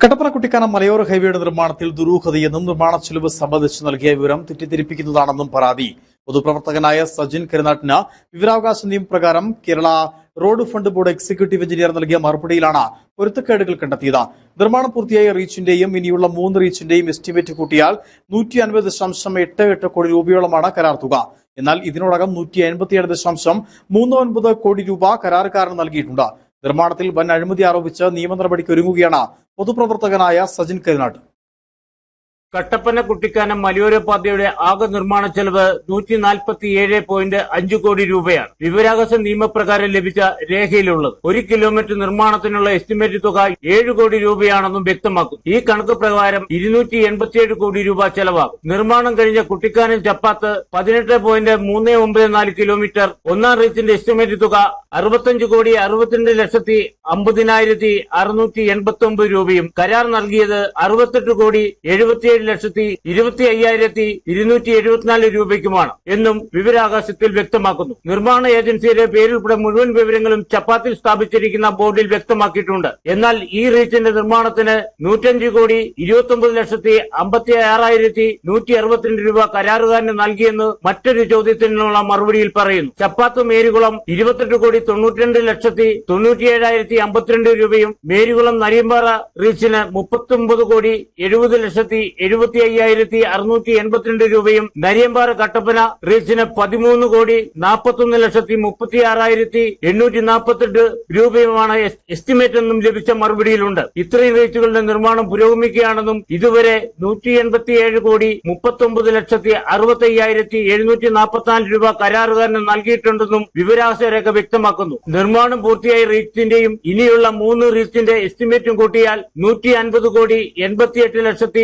കട്ടപ്പന കുട്ടിക്കാനം മലയോര ഹൈവേയുടെ നിർമ്മാണത്തിൽ ദുരൂഹതയെന്നും നിർമ്മാണ ചെലവ് സംബന്ധിച്ച് നൽകിയ വിവരം തെറ്റിദ്ധരിപ്പിക്കുന്നതാണെന്നും പരാതി. പൊതുപ്രവർത്തകനായ സജിൻ കരുനാട്ടിന് വിവരാവകാശ നിയമപ്രകാരം Kerala road fund board executive engineer നൽകിയ മറുപടിയിലാണ് പൊരുത്തക്കേടുകൾ കണ്ടെത്തിയത്. നിർമ്മാണം പൂർത്തിയായ റീച്ചിന്റെയും ഇനിയുള്ള മൂന്ന് റീച്ചിന്റെയും എസ്റ്റിമേറ്റ് കൂട്ടിയാൽ നൂറ്റി അൻപത് ദശാംശം എട്ട് എട്ട് കോടി രൂപയോളമാണ് കരാർ തുക. എന്നാൽ ഇതിനോടകം നൂറ്റി എൺപത്തിയേഴ് ദശാംശം മൂന്ന് ഒൻപത് കോടി രൂപ കരാറുകാരന് നൽകിയിട്ടുണ്ട്. നിർമ്മാണത്തിൽ വൻ അഴിമതി ആരോപിച്ച് നിയമ നടപടിക്ക് ഒരുങ്ങുകയാണ് പൊതുപ്രവർത്തകനായ സജിൻ കരുനാട്ട്. കട്ടപ്പന കുട്ടിക്കാനം മലയോര പാതയുടെ ആകെ നിർമ്മാണ ചെലവ് നൂറ്റി നാൽപ്പത്തി ഏഴ് പോയിന്റ് അഞ്ച് കോടി രൂപയാണ്. വിവരാകാശ നിയമപ്രകാരം ലഭിച്ച രേഖയിലുള്ളത്. ഒരു കിലോമീറ്റർ നിർമ്മാണത്തിനുള്ള എസ്റ്റിമേറ്റ് തുക ഏഴ് കോടി രൂപയാണെന്നും വ്യക്തമാക്കും ഈ കണക്ക് പ്രകാരം ഇരുന്നൂറ്റി എൺപത്തിയേഴ് കോടി രൂപ ചെലവാകും. നിർമ്മാണം കഴിഞ്ഞ കുട്ടിക്കാനം ചപ്പാത്ത് പതിനെട്ട് പോയിന്റ് മൂന്ന് ഒമ്പത് നാല് കിലോമീറ്റർ ഒന്നാം റീച്ചിന്റെ എസ്റ്റിമേറ്റ് തുക അറുപത്തഞ്ച് കോടി അറുപത്തിരണ്ട് ലക്ഷത്തി അമ്പതിനായിരത്തി അറുന്നൂറ്റി എൺപത്തി ഒമ്പത് രൂപയും കരാർ നൽകിയത് അറുപത്തെട്ട് കോടി എഴുപത്തിയേഴ് ലക്ഷത്തി ഇരുപത്തി അയ്യായിരത്തി ഇരുന്നൂറ്റി എഴുപത്തിനാല് രൂപയ്ക്കുമാണ് എന്നും വിവരാകാശത്തിൽ വ്യക്തമാക്കുന്നു. നിർമ്മാണ ഏജൻസിയുടെ പേരുൾപ്പെടെ മുഴുവൻ വിവരങ്ങളും ചപ്പാത്തിൽ സ്ഥാപിച്ചിരിക്കുന്ന ബോർഡിൽ വ്യക്തമാക്കിയിട്ടുണ്ട്. എന്നാൽ ഈ റീച്ചിന്റെ നിർമ്മാണത്തിന് നൂറ്റഞ്ച് കോടി ഇരുപത്തി ഒമ്പത് ലക്ഷത്തി അമ്പത്തി ആറായിരത്തി നൂറ്റി അറുപത്തിരണ്ട് രൂപ കരാറുകാരന് നൽകിയെന്ന് മറ്റൊരു ചോദ്യത്തിനുള്ള മറുപടിയിൽ പറയുന്നു. ചപ്പാത്ത് മേരികുളം ഇരുപത്തെട്ട് കോടി തൊണ്ണൂറ്റിരണ്ട് ലക്ഷത്തി തൊണ്ണൂറ്റിയേഴായിരത്തി അമ്പത്തിരണ്ട് രൂപയും മേരികുളം നരിയമ്പാറ റീച്ചിന് മുപ്പത്തി കോടി എഴുപത് ലക്ഷത്തി എഴുപത്തി അയ്യായിരത്തി അറുന്നൂറ്റി എൺപത്തിരണ്ട് രൂപയും നരിയമ്പാറ കട്ടപ്പന റീച്ചിന് പതിമൂന്ന് കോടി നാൽപ്പത്തൊന്ന് ലക്ഷത്തി മുപ്പത്തി ആറായിരത്തി എണ്ണൂറ്റി നാൽപ്പത്തെട്ട് രൂപയുമാണ് എസ്റ്റിമേറ്റ് എന്നും ലഭിച്ച മറുപടിയിലുണ്ട്. ഇത്രയും റീച്ചുകളുടെ നിർമ്മാണം പുരോഗമിക്കുകയാണെന്നും ഇതുവരെ നൂറ്റി എൺപത്തിയേഴ് കോടി മുപ്പത്തൊമ്പത് ലക്ഷത്തി അറുപത്തി അയ്യായിരത്തി എഴുന്നൂറ്റി നാൽപ്പത്തിനാല് രൂപ കരാറുകാരന് നൽകിയിട്ടുണ്ടെന്നും വിവരാവകാശ രേഖ വ്യക്തമാക്കുന്നു. നിർമ്മാണം പൂർത്തിയായ റീച്ചിന്റെയും ഇനിയുള്ള മൂന്ന് റീച്ചിന്റെ എസ്റ്റിമേറ്റും കൂട്ടിയാൽ നൂറ്റി അൻപത് കോടി എൺപത്തിയെട്ട് ലക്ഷത്തി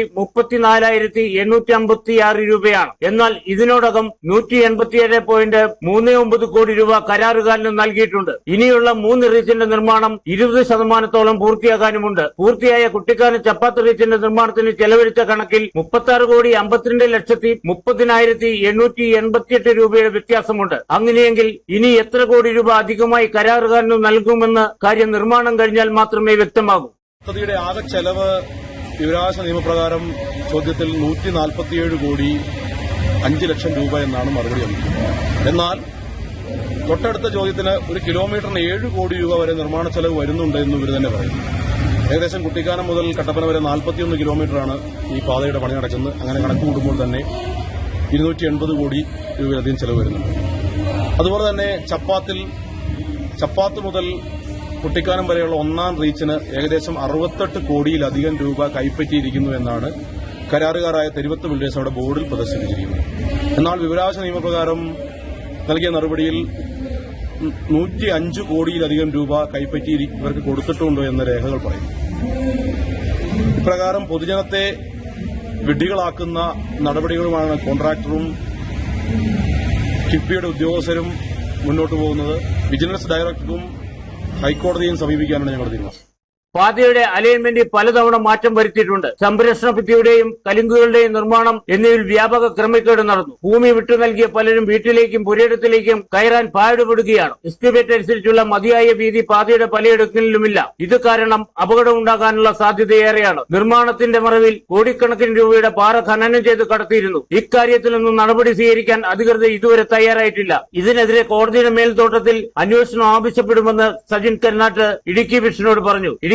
മുപ്പത്തിനാലായിരത്തി എണ്ണൂറ്റി അമ്പത്തി ആറ് രൂപയാണ്. എന്നാൽ ഇതിനോടകം നൂറ്റി എൺപത്തിയേഴ് പോയിന്റ് മൂന്ന് ഒമ്പത് കോടി രൂപ കരാറുകാരന് നൽകിയിട്ടുണ്ട്. ഇനിയുള്ള മൂന്ന് റീച്ചിന്റെ നിർമ്മാണം ഇരുപത് ശതമാനത്തോളം പൂർത്തിയാകാനുമുണ്ട്. പൂർത്തിയായ കുട്ടിക്കാനം ചപ്പാത്ത് റീച്ചിന്റെ നിർമ്മാണത്തിന് ചെലവഴിച്ച കണക്കിൽ മുപ്പത്തി കോടി അമ്പത്തിരണ്ട് ലക്ഷത്തി മുപ്പതിനായിരത്തി എണ്ണൂറ്റി എൺപത്തിയെട്ട് രൂപയുടെ വ്യത്യാസമുണ്ട്. അങ്ങനെയെങ്കിൽ ഇനി എത്ര കോടി രൂപ അധികമായി കരാറുകാരന് നൽകുമെന്ന് കാര്യം നിർമ്മാണം കഴിഞ്ഞാൽ മാത്രമേ വ്യക്തമാകൂ. പദ്ധതിയുടെ ആകെ ചെലവ് വിവരാവകാശ നിയമപ്രകാരം ചോദ്യത്തിൽ നൂറ്റി നാൽപ്പത്തിയേഴ് കോടി അഞ്ച് ലക്ഷം രൂപ എന്നാണ് മറുപടി വന്നിരിക്കുന്നത്. എന്നാൽ തൊട്ടടുത്ത ചോദ്യത്തിന് ഒരു കിലോമീറ്ററിന് ഏഴ് കോടി രൂപ വരെ നിർമ്മാണ ചെലവ് വരുന്നുണ്ട് എന്ന് ഇവർ തന്നെ പറയുന്നു. ഏകദേശം കുട്ടിക്കാനം മുതൽ കട്ടപ്പന വരെ നാൽപ്പത്തിയൊന്ന് കിലോമീറ്ററാണ് ഈ പാതയുടെ പണി നടക്കുന്നത്. അങ്ങനെ കണക്ക് കൂടുമ്പോൾ തന്നെ ഇരുന്നൂറ്റി എൺപത് കോടി രൂപയിലധികം ചെലവ് വരുന്നുണ്ട്. അതുപോലെ തന്നെ ചപ്പാത്തിൽ ചപ്പാത്ത് മുതൽ കുട്ടിക്കാനം വരെയുള്ള ഒന്നാം റീച്ചിന് ഏകദേശം അറുപത്തെട്ട് കോടിയിലധികം രൂപ കൈപ്പറ്റിയിരിക്കുന്നു എന്നാണ് കരാറുകാരായ തെരുവത്ത് ബിൽഡേഴ്സ് അവിടെ ബോർഡിൽ പ്രദർശിപ്പിച്ചിരിക്കുന്നത്. എന്നാൽ വിവരാവകാശ നിയമപ്രകാരം നൽകിയ നടപടിയിൽ നൂറ്റി അഞ്ച് കോടിയിലധികം രൂപ കൈപ്പറ്റി ഇവർക്ക് കൊടുത്തിട്ടുണ്ടോ എന്ന രേഖകൾ പറയുന്നു. ഇപ്രകാരം പൊതുജനത്തെ വിഡ്ഢികളാക്കുന്ന നടപടികളുമാണ് കോൺട്രാക്ടറും കിഫ്ബിയുടെ ഉദ്യോഗസ്ഥരും മുന്നോട്ട് പോകുന്നത്. വിജിലൻസ് ഡയറക്ടറും ഹൈക്കോടതിയും സമീപിക്കാനാണ് ഞങ്ങൾ തീരുമാനം. പാതയുടെ അലൈൻമെന്റ് പലതവണ മാറ്റം വരുത്തിയിട്ടുണ്ട്. സംരക്ഷണ ഭിത്തിയുടെയും കലിങ്കുകളുടെയും നിർമ്മാണം എന്നിവയിൽ വ്യാപക ക്രമക്കേട് നടന്നു. ഭൂമി വിട്ടു നൽകിയ പലരും വീട്ടിലേക്കും പുരയിടത്തിലേക്കും കയറാൻ പാടുപെടുകയാണ്. എസ്റ്റിമേറ്റ് അനുസരിച്ചുള്ള മതിയായ വീതി പാതയുടെ പലയിടങ്ങളിലുമില്ല. ഇത് കാരണം അപകടം ഉണ്ടാകാനുള്ള സാധ്യതയേറെയാണ്. നിർമ്മാണത്തിന്റെ മറവിൽ കോടിക്കണക്കിന് രൂപയുടെ പാറ ഖനനം ചെയ്ത് കടത്തിയിരുന്നു. ഇക്കാര്യത്തിലൊന്നും നടപടി സ്വീകരിക്കാൻ അധികൃതർ ഇതുവരെ തയ്യാറായിട്ടില്ല. ഇതിനെതിരെ കോടതിയുടെ മേൽത്തോട്ടത്തിൽ അന്വേഷണം ആവശ്യപ്പെടുമെന്ന് സജിൻ കരുനാട്ട് ഇടുക്കി വിഷനോട് പറഞ്ഞു.